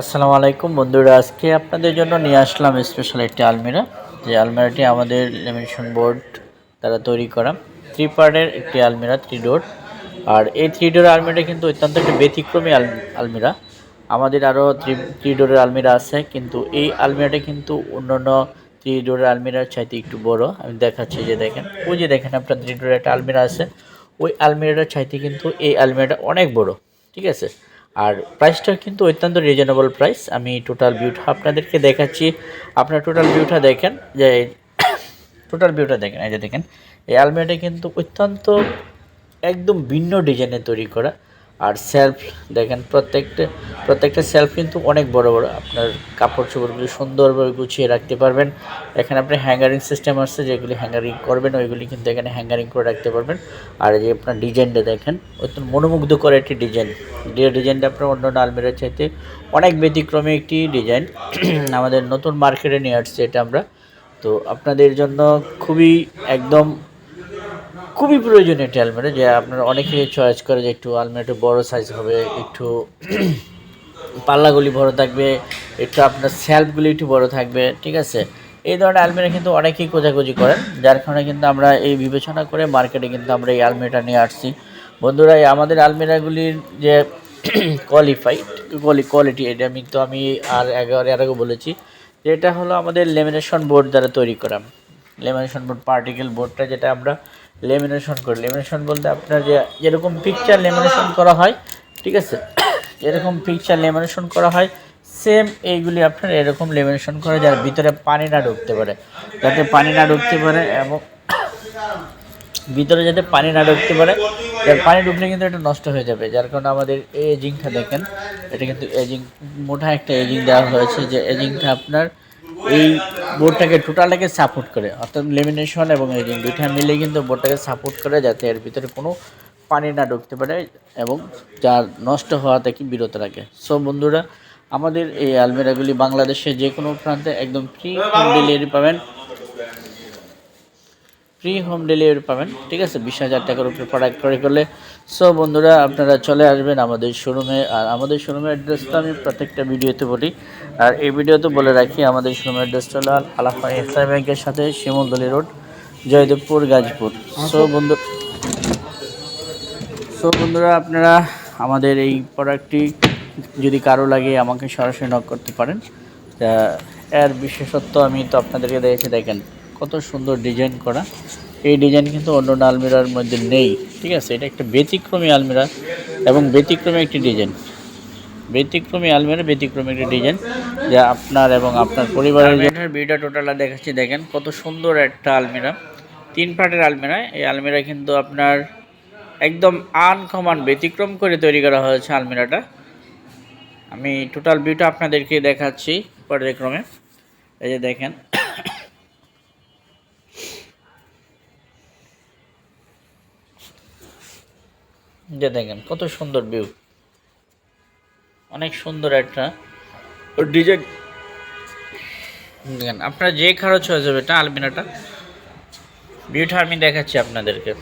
আসসালামু আলাইকুম। বন্ধুরা, আজকে আপনাদের জন্য নিয়ে আসলাম স্পেশাল একটি আলমিরা। যে আলমিরাটি আমাদের লেমিনেশন বোর্ড দ্বারা তৈরি করা। থ্রি পার্টের একটি আলমিরা থ্রি ডোর আর এই থ্রি ডোরের আলমিরাটা কিন্তু অত্যন্ত একটি ব্যতিক্রমী আলমিরা। আমাদের আরও থ্রি থ্রি ডোরের আলমিরা আছে, কিন্তু এই আলমিরাটা কিন্তু অন্যান্য থ্রি ডোরের আলমিরার চাইতে একটু বড়। আমি দেখাচ্ছি যে দেখেন, ওই যে দেখেন আপনার থ্রি ডোরের একটা আলমিরা আছে। ওই আলমিরাটার চাইতে কিন্তু এই আলমিরাটা অনেক বড়, ঠিক আছে? আর প্রাইসটা কিন্তু অত্যন্ত রিজনেবল প্রাইস আমি টোটাল ভিউটা আপনাদেরকে দেখাচ্ছি। আপনার টোটাল ভিউটা দেখেন যে টোটাল ভিউটা দেখেন, এই যে দেখেন, এই আলমিরাটা কিন্তু অত্যন্ত একদম ভিন্ন ডিজাইনে তৈরি করা। আর সেলফ দেখেন প্রত্যেকটা প্রত্যেকটা সেলফ কিন্তু অনেক বড় বড়। আপনার কাপড় চোপড়গুলি সুন্দরভাবে গুছিয়ে রাখতে পারবেন। এখানে আপনি হ্যাঙ্গারিং সিস্টেম আছে, যেগুলি হ্যাঙ্গারিং করবেন, ওইগুলি কিন্তু এখানে হ্যাঙ্গারিং করে রাখতে পারবেন। আর এই যে আপনার ডিজাইনটা দেখেন, অত্যন্ত মনোমুগ্ধ করে একটি ডিজাইন যে ডিজাইনটা আপনার অন্য আলমিরার চাইতে অনেক ব্যতিক্রমী একটি ডিজাইন আমাদের নতুন মার্কেটে নিয়ে আসছে এটা আমরা। তো আপনাদের জন্য খুবই একদম খুবই প্রয়োজনীয় একটি আলমিরা যে আপনার অনেকে চয়েস করে যে একটু আলমিরা একটু বড় সাইজ হবে, একটু পাল্লাগুলি বড় থাকবে, একটু আপনার সেলফগুলি একটু বড় থাকবে, ঠিক আছে? এই ধরনের আলমিরা কিন্তু অনেকেই খোঁজাখুঁজি করেন, যার কারণে কিন্তু আমরা এই বিবেচনা করে মার্কেটে কিন্তু আমরা এই আলমিরাটা নিয়ে আসছি। বন্ধুরা আমাদের আলমিরাগুলির যে কোয়ালিফাইড কোয়ালি কোয়ালিটি এটা আমি তো আমি আর এগারো এর আগে বলেছি, যে এটা হলো আমাদের লেমিনেশন বোর্ড দ্বারা তৈরি করা। লেমিনেশন বোর্ড পার্টিকেল বোর্ডটা যেটা আমরা লেমিনেশন করি। লেমিনেশন বলতে আপনার যে যেরকম পিকচার লেমিনেশন করা হয়, ঠিক আছে? যেরকম পিকচার লেমিনেশন করা হয় সেম এইগুলি আপনার এরকম লেমিনেশন করে যার ভিতরে পানি না ঢুকতে পারে। যাতে পানি না ঢুকতে পারে এবং ভিতরে যাতে পানি না ঢুকতে পারে পানি ঢুকলে কিন্তু এটা নষ্ট হয়ে যাবে। যার কারণে আমাদের এজিংটা দেখেন, এটা কিন্তু এজিং মোটা একটা এজিং দেওয়া হয়েছে। যে এজিংটা আপনার এই বোর্ডটাকে টোটালটাকে সাপোর্ট করে অর্থাৎ লেমিনেশন এবং এজিং দুইটা মিলে কিন্তু বোর্ডটাকে সাপোর্ট করে যাতে এর ভিতরে কোনো পানি না ঢুকতে পারে এবং যা নষ্ট হওয়া থেকে বিরত রাখে। সো বন্ধুরা আমাদের এই আলমিরাগুলি বাংলাদেশে যে কোনো প্রান্তে একদম ফ্রি হোম ডেলিভারি পাবেন। ফ্রি হোম ডেলিভারি পাবেন ঠিক আছে? বিশ হাজার টাকার উপরে প্রোডাক্ট ক্রয় করলে। সো বন্ধুরা আপনারা চলে আসবেন আমাদের শোরুমে আর আমাদের শোরুমের অ্যাড্রেসটা আমি প্রত্যেকটা ভিডিওতে বলি। আর এই ভিডিওতে বলে রাখি আমাদের শোরুমের অ্যাড্রেসটা হলো আলাফা এসআই ব্যাংকের সাথে শিমলদলি রোড জয়দেবপুর গাজীপুর। সো বন্ধু সো বন্ধুরা আপনারা আমাদের এই প্রোডাক্টটি যদি কারও লাগে আমাকে সরাসরি নক করতে পারেন। তা এর বিশেষত্ব আমি তো আপনাদেরকে দেখেছি দেখেন কত সুন্দর ডিজাইন করা। এই ডিজাইন কিন্তু অন্য অন্য আলমিরার মধ্যে নেই, ঠিক আছে? এটা একটা ব্যতিক্রমী আলমিরা এবং ব্যতিক্রমী একটি ডিজাইন। ব্যতিক্রমী আলমিরা, ব্যতিক্রমী একটি ডিজাইন যা আপনার এবং আপনার পরিবারের জন্য ভিডিও টোটালটা দেখাচ্ছি, দেখেন কত সুন্দর একটা আলমিরা। তিন পার্টের আলমিরা, এই আলমিরা কিন্তু আপনার একদম আনকমন, ব্যতিক্রম করে তৈরি করা হয়েছে আলমিরাটা। আমি টোটাল ভিউটা আপনাদেরকে দেখাচ্ছি পর্যায়ক্রমে। এই যে দেখেন যে দেখেন কত সুন্দর ভিউ অনেক সুন্দর একটা। ডিজাইন দেখেন আপনার যে খরচ হয়ে যাবে এটা আলমিনাটা। ভিউটা আমি দেখাচ্ছি আপনাদেরকে।